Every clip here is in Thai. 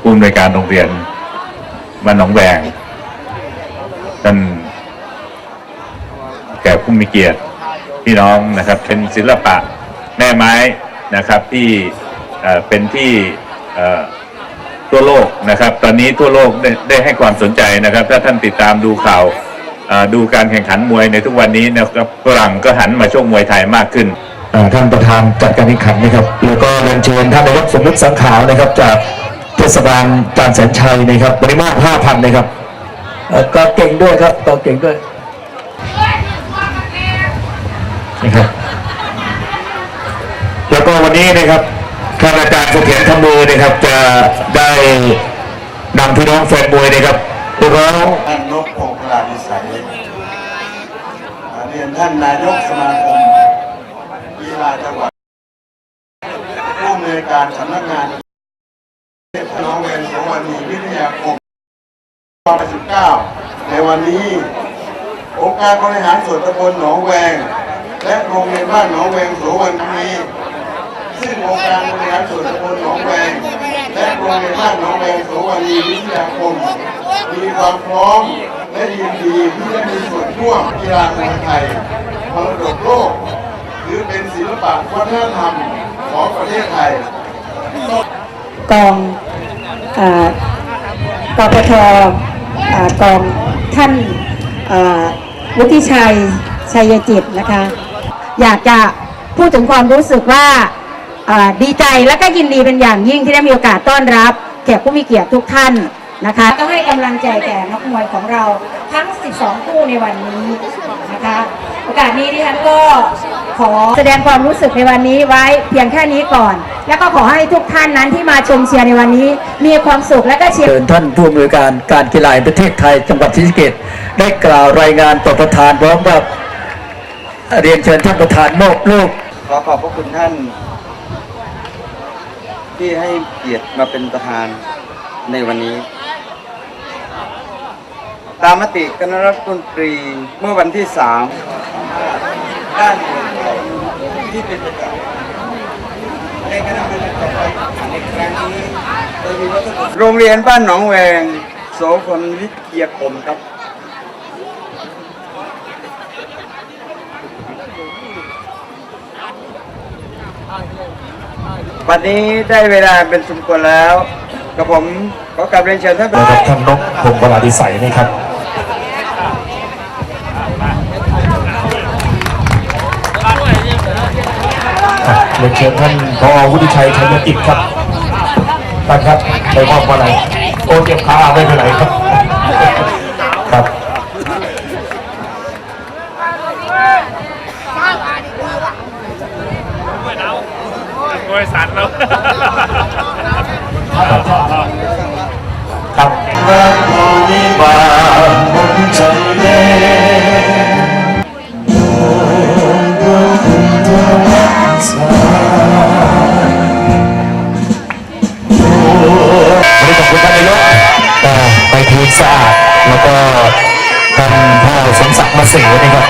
ผู้อำนวยการโรงเรียนบ้านหนองแวงท่านแก่ผู้มีเกียรติพี่น้องนะครับเป็นศิลปะแม่ไม้นะครับที่เป็นที่ทั่วโลกนะครับ ตอนนี้ทั่วโลกได้ได้ให้ความสนใจนะครับ ถ้าท่านติดตามดูข่าวดูการแข่งขันมวยในทุกวันนี้นะครับฝรั่งก็หันมาชกมวยไทยมากขึ้นท่านประธานจัดการแข่งขันนะครับแล้วก็เรียนเชิญท่านนายกสมมุติสังขาวนะครับจาก ศบาลจานแสนชัยนะครับบริมาตร5,000นะครับเอ่อก็เก่งด้วยครับก็เก่งด้วยนะครับแล้วก็วันนี้นะครับท่านอาจารย์เสถียรธรรมมือนะครับ จะได้นำพี่น้องแฟนมวยนะครับพวกเราท่านนพพงศ์พลาดิสัยเรียนท่านนายกสมาคมกีฬาจังหวัดผู้อำนวยการสำนักงานเทศ น้องเวรสงวันนี้วิทยาคม19ในวันนี้ องค์การบริหารส่วนตำบลหนองแวง และโรงเรียนบ้านหนองแวงโสวันนี้ซึ่งองค์การบริหารส่วนตำบลหนองแวง และโรงเรียนบ้านหนองแวงโสวันนีวิทยาคม มีความพร้อมและยินดีที่จะมีส่วนร่วมกีฬามวยไทยมรดกโลกหรือเป็นศิลปะวัฒนธรรมของประเทศไทยกอง กปทกองท่านวุฒิชัยชัยจิตนะคะ อยากจะพูดถึงความรู้สึกว่าอ่าดีใจและก็ยินดีเป็นอย่างยิ่งที่ได้มีโอกาสต้อนรับแขกผู้มีเกียรติทุกท่านนะคะ ก็ให้กำลังใจแก่นักมวยของเราทั้ง 12 คู่ในวันนี้นะคะ โอกาสนี้ดิฉันก็ขอแสดงความรู้สึกในวันนี้ไว้เพียงแค่นี้ก่อน แล้วก็ขอให้ทุกท่านนั้นที่มาชมเชียร์ในวันนี้ มีความสุขและก็เชียร์เชิญท่านผู้อำนวยการการกีฬาแห่งประเทศไทยจังหวัดศรีสะเกษได้กล่าวรายงานต่อประธานพร้อมกับเรียนเชิญท่านประธานมอบลูกขอขอบพระคุณท่าน ที่ให้เกียรติมาเป็นประธานในวันนี้ ตามมติคณะรัฐมนตรีเมื่อวันที่สาม ด้านที่เป็นประจำในคณะเป็นต่อไปในครั้งนี้โดยมีวัตถุโรงเรียนบ้านหนองแวงโสพลวิทยาคมครับวันนี้ได้เวลาเป็นสมควรแล้ว กับผมขอกลับเรียนเชิญท่านประนะคธารับนท่านนกพงศ์ปราดิสัยนะครับ เรียนเชิญท่านพอวุฒิชัยชัยกิจครับท่านครับไปมอบอะไรโอ้เจ็บขาไม่เป็นไรครับครับบริษัทเราค ไปทูลสะอาดแล้วก็ท่านพ่อสมศักดิ์มาเสีนะครับ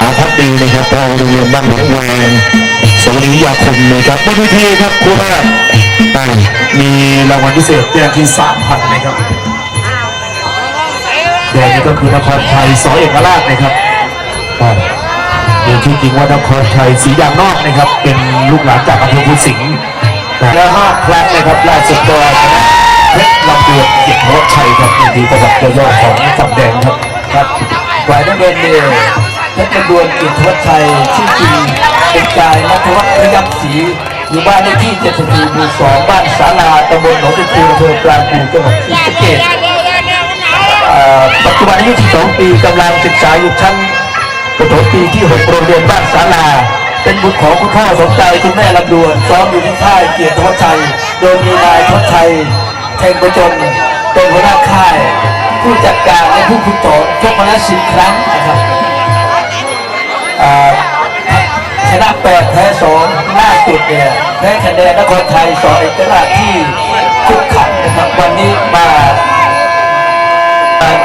อาพักดีนะครับทางโรงเรียนบ้านหนองแวงสวัสดียาคมนะครับบนเวทีครับครูแม่อ่ามีรางวัลพิเศษแจกที่สามพันนะครับแดงนี่ก็คือนครไทยสอเอกราชนะครับอ่าเรียนชื่อจริงว่านครไทยสียางนอกนะครับ เป็นลูกหลานจากอำเภอภูสิงห์นะและห้าครั้งนะครับล่าสุดก็ ชนะเพชรลำดวนเกียรติวัชชัยครับในทีประวัติย่อๆของฝั่งแดงครับครับฝ่ายน้ำเงินเนี่ยเพชรลำดวนเกียรติวัชชัยชื่อจริงเป็นกายนัทวัฒน์ระยับศรีอยู่บ้านเลขที่74หมู่2บ้านศาลาตำบลหนองตะคูอำเภอปรางกูจังหวัดศรีสะเกษอ่าปัจจุบันอายุ12ปีกำลังศึกษาอยู่ชั้นประถมปีที่6โรงเรียนบ้านศาลาเป็นบุตรของคุณพ่อสมใจคุณแม่ลำดวนซ้อมอยู่ที่ค่ายเกียรติวัชชัย โดยมีนายทศชัย เทงประจนเป็นหัวหน้าค่าย ผู้จัดการและผู้ฝึกสอนชกมาแล้วสิบครั้งนะครับอ่าชนะแปดแพ้สองล่าสุดเนี่ยแพ้คะแนนนครไทยสอเอกราชที่คุกขันนะครับวันนี้มา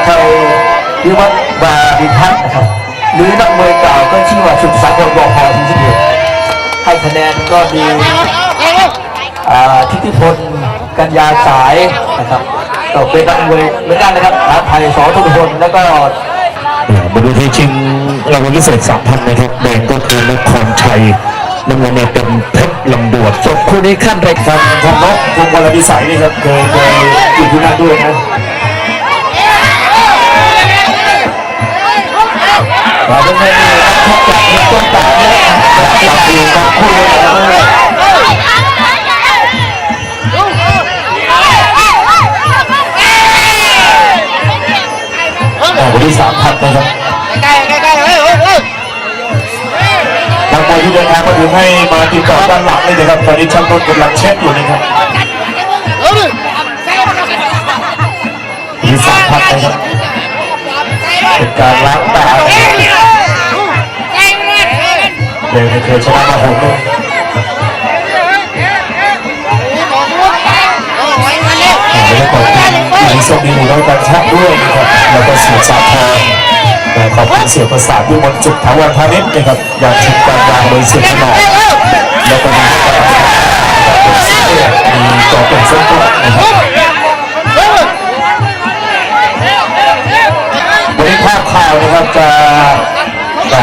ไทยวิวัฒน์บาดิพัฒน์นะครับหรือนักมวยเก่าก็ชื่อว่าสุดสังวรบอพอที่สิบเอ็ดให้คะแนนก็มีอ่าทิติพล กัญญาสายนะครับก็เป็นนักมวยเหมือนกันนะครับอาภัยสอทุกคนแล้วก็บนเวทีชิงรางวัลพิเศษสามพันนะครับแดงก็คือนครชัยน้ำเงินเนี่ยเป็นเพชรลำดวดจบคู่นี้ขั้นแรกครับทางนกวงวรดิสัยนี่ครับเคยเคยอยู่ที่นั่นด้วยนะเราต้องให้นักชกจากต้นตาเนี่ยจับอยู่กับคู่เลยนะ ออกวันที่สามพันนะครับใกล้ใกล้ใกล้เฮ้ยเฮ้ยนักมวยที่เดินทางมาถึงให้มาติดต่อด้านหลังเลยนะครับ ตอนนี้ช่างต้นกำลังเช็คอยู่นะครับมีสามพันนะครับเป็นการล้างตาเลยไม่เคยชนะมาหกเลย แล้วก็ขอบคุณที่ส่งดีหมู่ร้อยการชาติด้วยนะครับแล้วก็เสียสาทองขอบคุณเสียประสาทวิมลจุดถาวรพาณิชย์นะครับอยากชิงการวางโดยเสียขนอดแล้วก็มีมีต่อเป็นเส้นต้นนะครับวันนี้ภาพข่าวนะครับจะจะ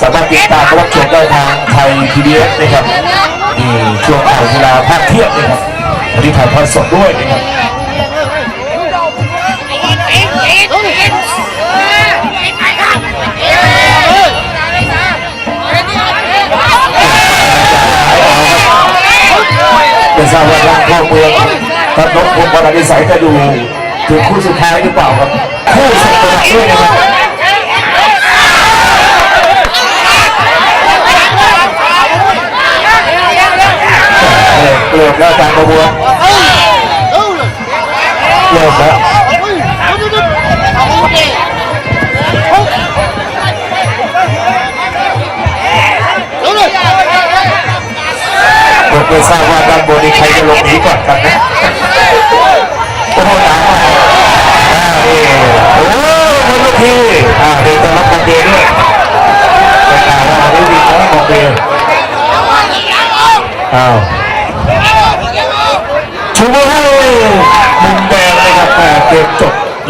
สามารถติดตามรับชมได้ทางไทยพีบีเอสนะครับนี่ช่วงข่าวเวลาภาคเที่ยงนะครับวันนี้ถ่ายทอดสดด้วยนะครับ ราบว่าทางพ่อเมืองตนนพพงศ์วรรณดิสัยจะดูถึงคู่สุดท้ายหรือเปล่าครับ คู่สุดท้ายด้วยนะครับ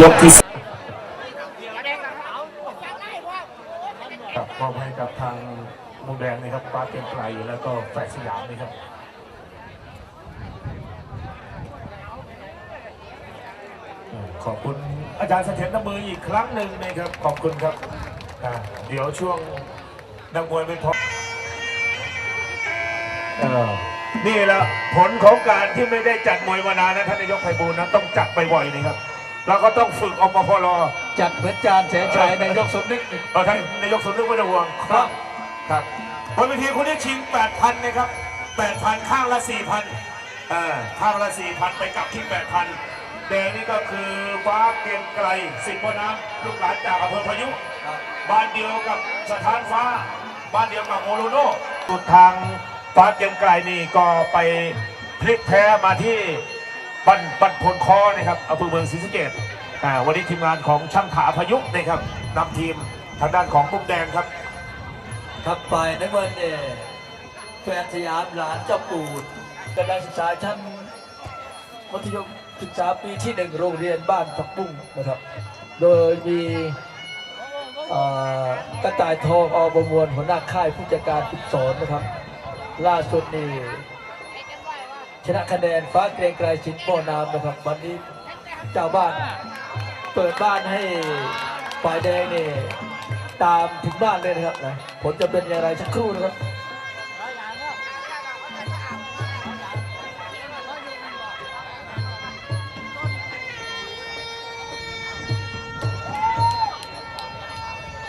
ยกที่สามครับมอบให้กับทางมุมแดงนะครับปาเกียงไกลแล้วก็แฝดสยามนะครับขอบคุณอาจารย์เสถียรน้ำมืออีกครั้งหนึ่งนะครับ ขอบคุณครับ เดี๋ยวช่วงนักมวยไม่พอนี่แหละผลของการที่ไม่ได้จัดมวยมานานนะท่านนายกไพบูลย์นะต้องจัดไปบ่อยนะครับ แล้วก็ต้องฝึกออกมาพอรอจัดเหมือนจานแสนชัยนายกสมนึกเออท่านนายกสมนึกไม่ต้องห่วงครับครับบนเวทีคนนี้ชิง 8,000 นะครับ 8,000 ข้างละ 4,000เอ่อข้างละ 4,000 ไปกลับที่ 8,000แดงนี่ก็คือฟ้าเกรียงไกลสิงห์บน้ำลูกหลานจากอำเภอพายุบ้านเดียวกับสถานฟ้า บ้านเดียวกับโมโลโนสุดทางฟ้าเกรียงไกลนี่ก็ไปพลิกแพ้มาที่ บันบันพลคอนะครับอำเภอเมืองศรีสะเกษอ่าวันนี้ทีมงานของช่างถาพายุนะครับนำทีมทางด้านของมุมแดงครับครับฝ่ายนักเงินเนี่ยแฟนสยามหลานเจ้าปูดเป็นนักศึกษาชั้นมัธยมศึกษาปีที่หนึ่งโรงเรียนบ้านผักบุ้งนะครับ โดยมีกระต่ายทองอประมวลหัวหน้าค่ายผู้จัดการฝึกสอนนะครับ ล่าสุดนี่ ชนะคะแนนฟ้าเกรียงไกรชินโปนามนะครับ วันนี้เจ้าบ้านเปิดบ้านให้ฝ่ายแดงนี่ตามถึงบ้านเลยนะครับนะผลจะเป็นอย่างไรสักครู่นะครับ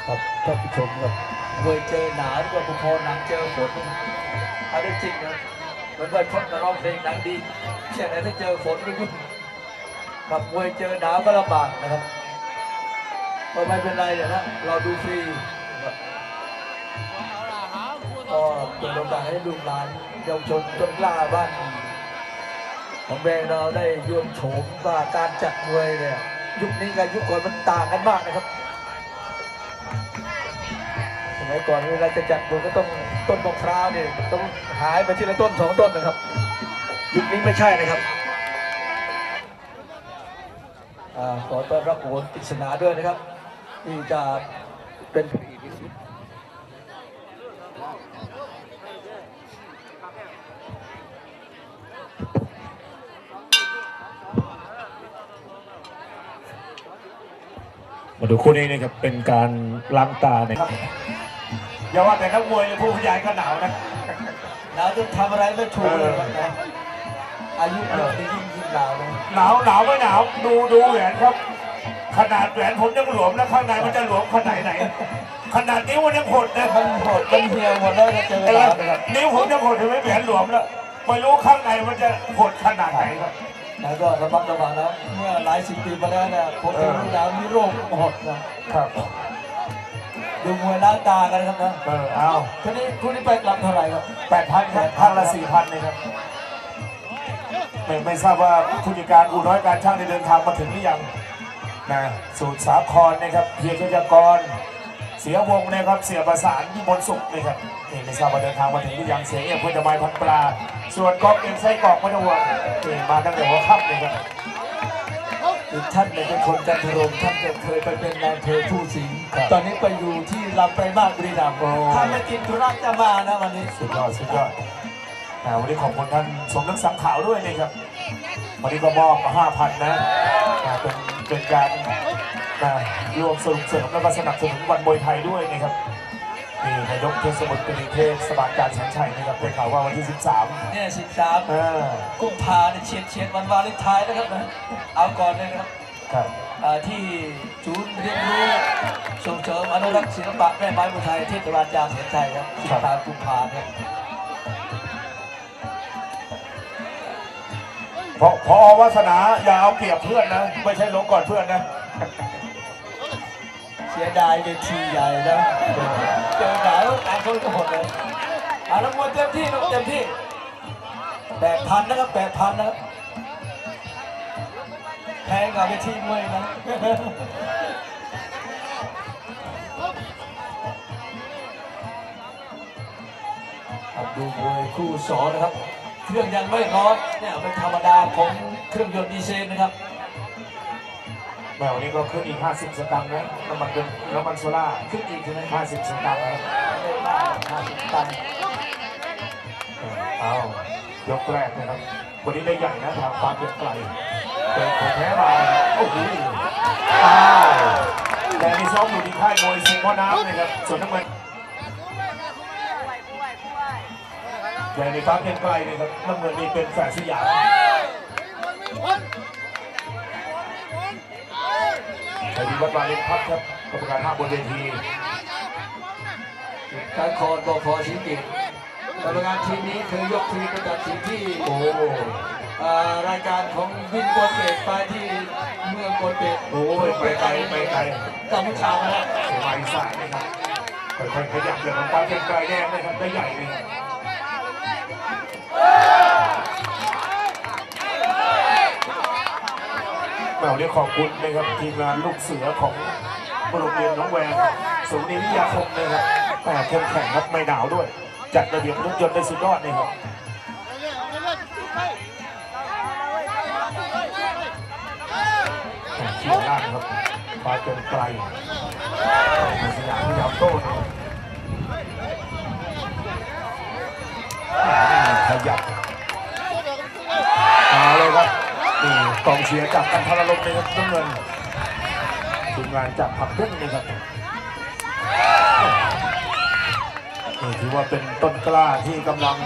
ครับท่านผู้ชมครับเคยเจอหนาวดีกว่าพอหนังเจอฝนอันนี้จริงนะ เหมือนว่าคนมาร้องเพลงหนังดีเช่นไหนถ้าเจอฝนก็ยุ่งครับมวยเจอหนาวก็ลำบากนะครับก็ไม่เป็นไรเดี๋ยนะ เราดูฟรีก็เปิดโอกาสให้ลูกหลานเยาวชนต้นกล้าบ้านของแบงเราได้ยวนโฉมว่าการจัดมวยเนี่ยยุคนี้กับยุคก่อนมันต่างกันมากนะครับ มัยก่อนเวลาจะจัดบุญก็ต้องต้นมะพร้าวเนี่ยต้องหายไปทีละต้นสองต้นนะครับยุคนี้ไม่ใช่นะครับอขอต้อนรับโอนปริศนาด้วยนะครับที่จะเป็นมาดูคู่นี้นะครับเป็นการล้างตานะครับ อย่าว่าแต่นักมวยเลยผู้บรรยายก็หนาวนะหนาวจนทำอะไรไม่ถูกเลยนะอายุเยอะนี่ยิ่งยิ่งหนาวนะหนาวหนาวไม่หนาวดูดูแหวนครับ ขนาดแหวนผมยังหลวมแล้วข้างในมันจะหลวมขนาดไหน ขนาดนิ้วมันยังหดนะมันโหดมันเหี่ยวหมดแล้วจะเจอเอหอนาวนะครับนิ้วผมยังหดถึงไม่แหวนหลวมแล้วไม่รู้ข้างในมันจะหดขนาดไหนครับแล้วก็ระมัดระวังนะเมื่อหลายสิบปีมาแล้วเนี่ยผมจะรู้แล้วมีโรคหดนะครับ ดูมวยล้างตากันนะครับนะเออเอาทีนี้คุณนี่ไปกลับเท่าไหร่ครับแปดพันครับข้างละสี่พันเลยครับไม่ไม่ทราบว่าผู้จัดการอูน้อยการช่างได้เดินทางมาถึงหรือยังนะสูตรสาครนะครับเพียรชยากร เสียวงนะครับเสียประสานที่บนสุขนะครับนี่ไม่ทราบว่าเดินทางมาถึงหรือยังเสียเอี่ยมพุทธไมยพันปลา ส่วนกองเอ็นไส้กรอกมัตวงนี่มาตั้งแต่หัวค่ำเลยครับ อีกท่านหนึ่งเป็นคนจันทรมท่านจะเคยไปเป็นนายอำเภอผู้สิงห์ตอนนี้ไปอยู่ที่ลำไปลายมาสบุรีรัมย์โอ้ถ้าไม่ติดธุระจะมานะวันนี้สุดยอดสุดยอดอ่าวันนี้ขอบคุณท่านสมนึกสังขาวด้วยนะครับ วันนี้ก็มอบห้าพันนะอ่าเป็นเป็นการนะรวมสนุกเสริมแล้วก็สนับสนุนวันมวยไทยด้วยนะครับ นี่นายกเทศมนตรีเทศบาลการชันชัยนะครับได้ข่าวว่าวันที่ 13เนี่ยสิบสามอ่ากุมภาเนี่ยเฉียดเฉียดวันวาเลนไทน์นะครับนะเอาก่อนเลยนะครับครับอ่าที่ศูนย์เรียนรู้ส่งเสริมอนุรักษ์ศิลปะแม่ไม้มวยไทยที่ตลาดยางเสียนชัยครับสิบสามกุมภาเนี่ยพอพอวาสนาอย่าเอาเปรียบเพื่อนนะ ไม่ใช่ลงก่อนเพื่อนนะเสียดายเวทีใหญ่นะเจอหนาวต่างคนก็หมดเลยเอาละมวยเต็มที่ลูกเต็มที่แปดพันนะครับแปดพันนะครับแพงกว่าเวทีมวยนะครับดูมวยคู่สองนะครับ เครื่องยังไม่ร้อนเนี่ยเป็นธรรมดาของเครื่องยนต์ดีเซลนะครับ แมวนี้ก็ขึ้นอีก 50 สตางค์นะน้ำมันเป็นน้ำมันโซล่าขึ้นอีกใช่ไหม50 สตางค์นะครับได้มากห้าสิบตันเอายกแรกนะครับวันนี้ได้ใหญ่นะทางความเพียงไกลเป็นของแท้มาโอ้โหอ้าวแต่ในซ้อมอยู่ที่ค่ายมวยสิงห์พ่อน้ำนะครับส่วนน้ำเงินใหญ่ในฟ้าเพียงไกลนะครับน้ำเงินนี่เป็นแฝดสยาม ชัยวิวัฒน์วาเลนพัฒน์ครับกรรมการห้าบนเวทีการคอนบคชิกิจกรรมการทีมนี้เคยยกทีมไปจัดทีมที่โอ้อ่ารายการของวินโกเตกไปที่เมืองโกเตกโหไปไกลไปไกลกัมพูชามาแล้วเสียมาอีสานนะครับค่อยๆขยับเลยของฟ้าเพียงไกลแดงนะครับได้ใหญ่เลย เราเรียกขอบคุณนะครับทีมงานลูกเสือของโรงเรียนน้องแวงสูงนิวิทยาคมนะครับแต่เข้มแข็งครับไม่หนาวด้วย จัดระเบียบรถยนต์ได้สุดยอดเลยครับเขียวล่างครับฟ้าเกินไกลสยามพยายามโต้ กองเชียร์จากกันทรลมเลยครับน้ำเงินทีมงานจากผักบุ้งนะครับนี่ถือว่าเป็นต้นกล้าที่กำลัง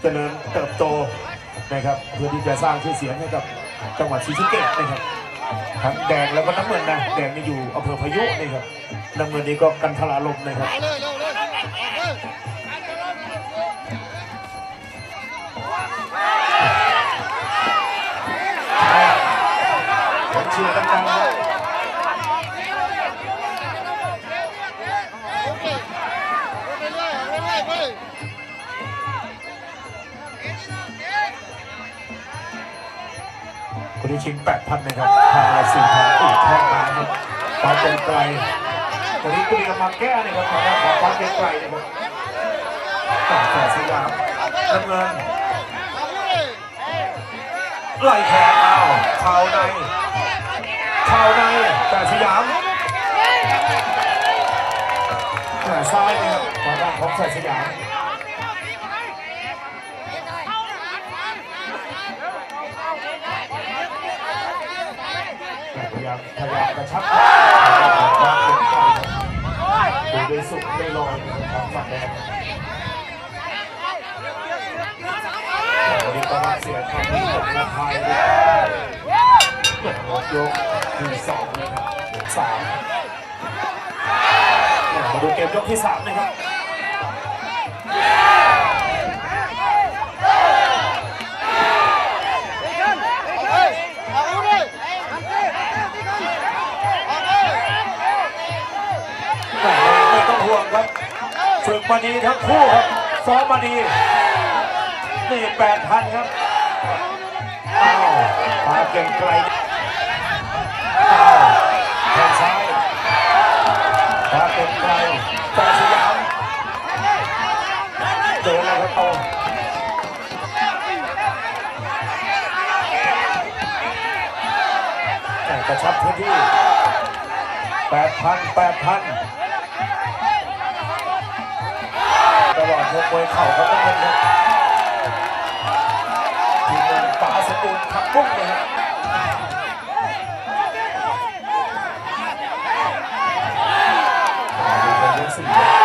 เจริญเติบโตนะครับเพื่อที่จะสร้างชื่อเสียงให้กับจังหวัดศรีสะเกษนะครับทั้งแดงแล้วก็น้ำเงินนะแดงนี่อยู่อำเภอพายุนี่ครับน้ำเงินนี่ก็กันทลาลมนะครับ ชียร์ดังๆนะคนที่ชิง8,000นนะครับทางละ4,000อีกแท่งมาครับความเป็นไกลคนนี้เตรียมมาแก้นะครับทางด้านของความเป็นไกลนะครับต่อแฝดสยามน้ำเงินไล่แขนเอาเข่าใน เข่าในแต่สยามแหม่ซ้ายนะครับทางด้านของแสนสยามพยายามพยายามกระชับดูได้สุขได้ลอยนะครับฝั่งแดงวันนี้ก็รับเสียงคำนี้จากนาพายด้วย เปิดหมดยกที่สองนะครับสามมาดูเกมยกที่สามนะครับแต่ไม่ต้องห่วงครับฝึกมาดีทั้งคู่ครับซ้อมมาดีนี่แปดพันครับอ้าวพาเก่งไกล กระชับพื้นที่แปดพันแปดพันตลอดยกมวยเข่าครับทุกคนครับทีมงานป๋าสกุลผักบุ้งนะครับอ่าดูเป็นยกสี่ดู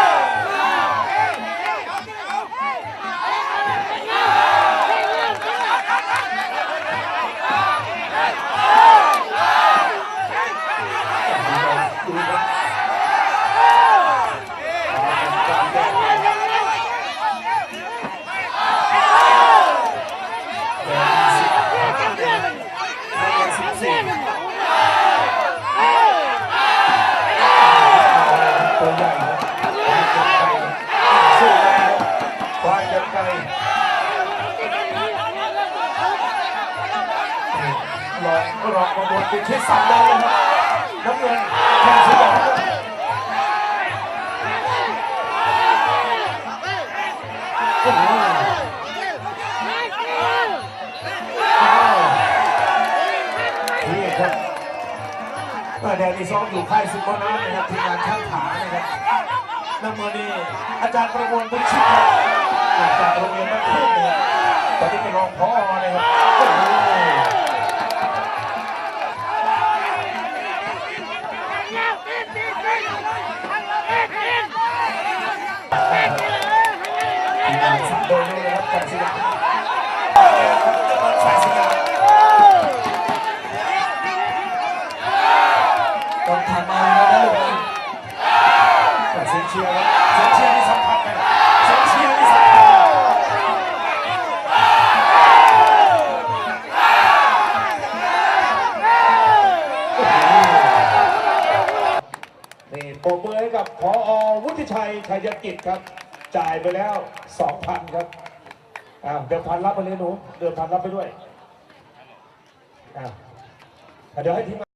แดนที่ซ้อมอยู่ค่ายซุปเปอร์น้ำนะครับทีมงานช่างขานะครับน้ำมือนี่อาจารย์ประมวลพุทธชิตครับจากโรงเรียนบ้านทุ่งนะครับตอนนี้เป็นรองพอนะครับทีมงานสับโดยนี่นะครับจากสยาม ฒิชัยกิจครับ จ่ายไปแล้ว2,000ครับอ้าวเดิมพันรับไปเลยหนูเดิมพันรับไปด้วยอ้าวเดี๋ยวให้ทีม